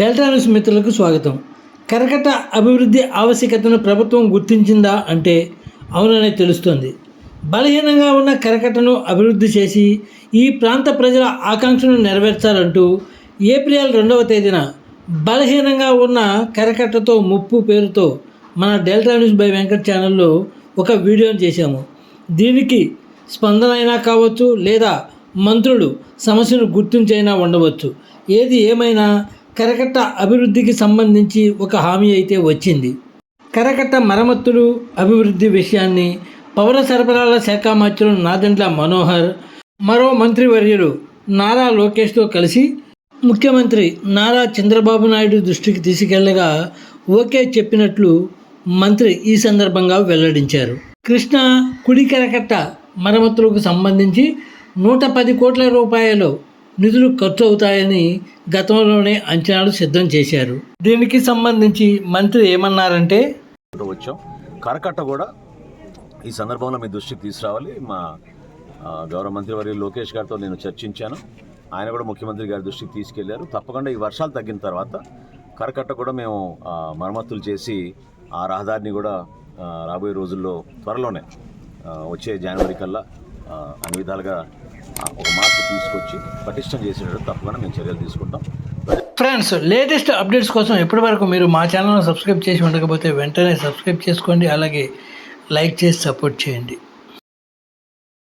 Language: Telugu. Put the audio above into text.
డెల్టా న్యూస్ మిత్రులకు స్వాగతం. కరకట్ట అభివృద్ధి ఆవశ్యకతను ప్రభుత్వం గుర్తించిందా అంటే అవుననే తెలుస్తోంది. బలహీనంగా ఉన్న కరకట్టను అభివృద్ధి చేసి ఈ ప్రాంత ప్రజల ఆకాంక్షను నెరవేర్చాలంటూ ఏప్రిల్ రెండవ తేదీన బలహీనంగా ఉన్న కరకట్టతో ముప్పు పేరుతో మన డెల్టా న్యూస్ బై వెంకట్ ఛానల్లో ఒక వీడియోను చేశాము. దీనికి స్పందన అయినా కావచ్చు లేదా మంత్రులు సమస్యను గుర్తించైనా ఉండవచ్చు. ఏది ఏమైనా కరకట్ట అభివృద్ధికి సంబంధించి ఒక హామీ అయితే వచ్చింది. కరకట్ట మరమ్మతులు అభివృద్ధి విషయాన్ని పౌర సరఫరాల శాఖ మంత్రులు నాదెండ్ల మనోహర్ మరో మంత్రివర్యులు నారా లోకేష్తో కలిసి ముఖ్యమంత్రి నారా చంద్రబాబు నాయుడు దృష్టికి తీసుకెళ్ళగా ఓకే చెప్పినట్లు మంత్రి ఈ సందర్భంగా వెల్లడించారు. కృష్ణా కుడి కరకట్ట మరమ్మతులకు సంబంధించి నూట పది కోట్ల రూపాయలు నిధులు ఖర్చు అవుతాయని గతంలోనే అంచనాలు సిద్ధం చేశారు. దీనికి సంబంధించి మంత్రి ఏమన్నారంటే వచ్చాం. కరకట్ట కూడా ఈ సందర్భంలో మీ దృష్టికి తీసుకురావాలి. మా గౌరవ మంత్రి వర్యులు లోకేష్ గారితో నేను చర్చించాను. ఆయన కూడా ముఖ్యమంత్రి గారి దృష్టికి తీసుకెళ్ళారు. తప్పకుండా ఈ వర్షాలు తగ్గిన తర్వాత కరకట్ట కూడా మేము మరమ్మతులు చేసి ఆ రహదారిని కూడా రాబోయే రోజుల్లో త్వరలోనే వచ్చే జనవరి కల్లా అన్ని విధాలుగా ఒక మార్పు తీసుకొచ్చి పటిష్టం చేసేటట్టు తప్పకుండా మేము చర్యలు తీసుకుంటాం. ఫ్రెండ్స్ లేటెస్ట్ అప్డేట్స్ కోసం ఇప్పటివరకు మీరు మా ఛానల్ను సబ్స్క్రైబ్ చేసి ఉండకపోతే వెంటనే సబ్స్క్రైబ్ చేసుకోండి అలాగే లైక్ చేసి సపోర్ట్ చేయండి.